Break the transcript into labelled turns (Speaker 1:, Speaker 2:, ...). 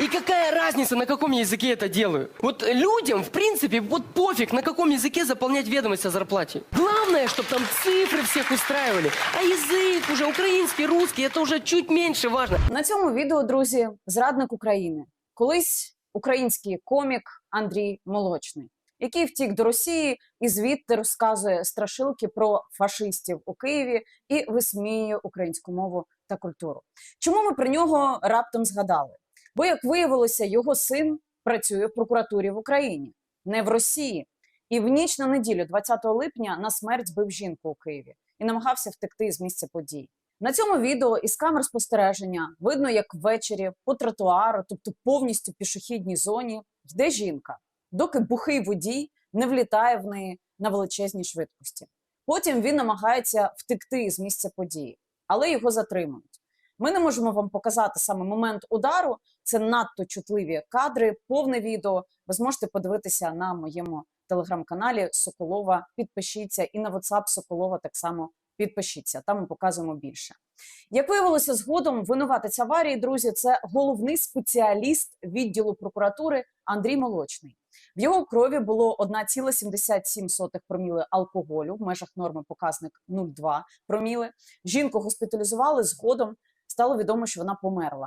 Speaker 1: И какая разница, на каком языке это делаю? Вот людям, в принципе, вот пофиг, на каком языке заполнять ведомость о зарплате. Главное, чтобы там цифры всех устраивали. А язык уже украинский, русский, это уже чуть меньше важно.
Speaker 2: На цьому відео, друзі, зрадник України. Колись український комік Андрій Молочний, який втік до Росії і звідти розказує страшилки про фашистів у Києві і висміює українську мову та культуру. Чому ми про нього раптом згадали? Бо, як виявилося, його син працює в прокуратурі в Україні, не в Росії. І в ніч на неділю, 20 липня, на смерть збив жінку у Києві і намагався втекти з місця подій. На цьому відео із камер спостереження видно, як ввечері по тротуару, тобто повністю пішохідній зоні, йде жінка, доки бухий водій не влітає в неї на величезній швидкості. Потім він намагається втекти з місця події, але його затримують. Ми не можемо вам показати саме момент удару. Це надто чутливі кадри, повне відео. Ви зможете подивитися на моєму телеграм-каналі Соколова. Підпишіться і на WhatsApp Соколова так само підпишіться. Там ми показуємо більше. Як виявилося згодом, винуватець аварії, друзі, це головний спеціаліст відділу прокуратури Андрій Молочний. В його крові було 1,77 проміли алкоголю в межах норми показник 0,2 проміли. Жінку госпіталізували згодом. Стало відомо, що вона померла.